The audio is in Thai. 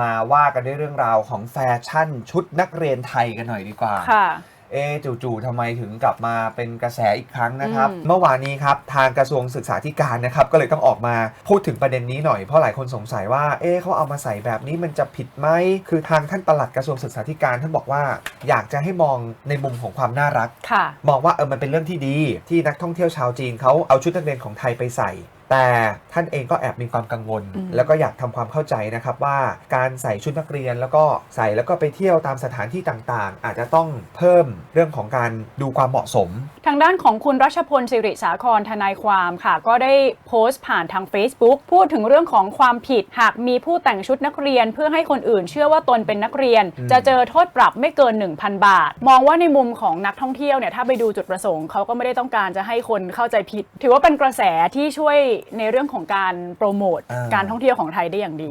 มาว่ากันด้วยเรื่องราวของแฟชั่นชุดนักเรียนไทยกันหน่อยดีกว่า ค่ะ เอะจู่ๆทำไมถึงกลับมาเป็นกระแสอีกครั้งนะครับ อืม เมื่อวานนี้ครับ ทางกระทรวงศึกษาธิการนะครับ ก็เลยต้องออกมาพูดถึงประเด็นนี้หน่อย เพราะหลายคนสงสัยว่า เอ๊ะเขาเอามาใส่แบบนี้มันจะผิดไหม คือทางท่านปลัดกระทรวงศึกษาธิการท่านบอกว่า อยากจะให้มองในมุมของความน่ารัก ค่ะ มองว่าเออมันเป็นเรื่องที่ดีที่นักท่องเที่ยวชาวจีนเขาเอาชุดนักเรียนของไทยไปใส่ แต่ท่านเองก็แอบมีความกังวลอืมแล้วก็อยากทำความเข้าใจนะครับว่าการใส่ชุดนักเรียนแล้วก็ใส่แล้วก็ไปเที่ยวตามสถานที่ต่างๆ อาจจะต้องเพิ่มเรื่องของการดูความเหมาะสม ทางด้านของคุณรัชพลสิริสาครทนายความค่ะ ก็ได้โพสต์ผ่านทาง Facebook พูดถึงเรื่องของความผิดหากมีผู้แต่งชุดนักเรียน เพื่อให้คนอื่นเชื่อว่าตนเป็นนักเรียนอืมจะเจอโทษปรับไม่เกิน 1,000 บาท มองว่าในมุมของนักท่องเที่ยวเนี่ยถ้าไปดูจุดประสงค์เขาก็ไม่ได้ต้องการจะให้คนเข้าใจผิด ถือว่าเป็นกระแสที่ช่วยในเรื่องของการโปรโมทอ่าการท่องเที่ยวของไทยได้อย่างดี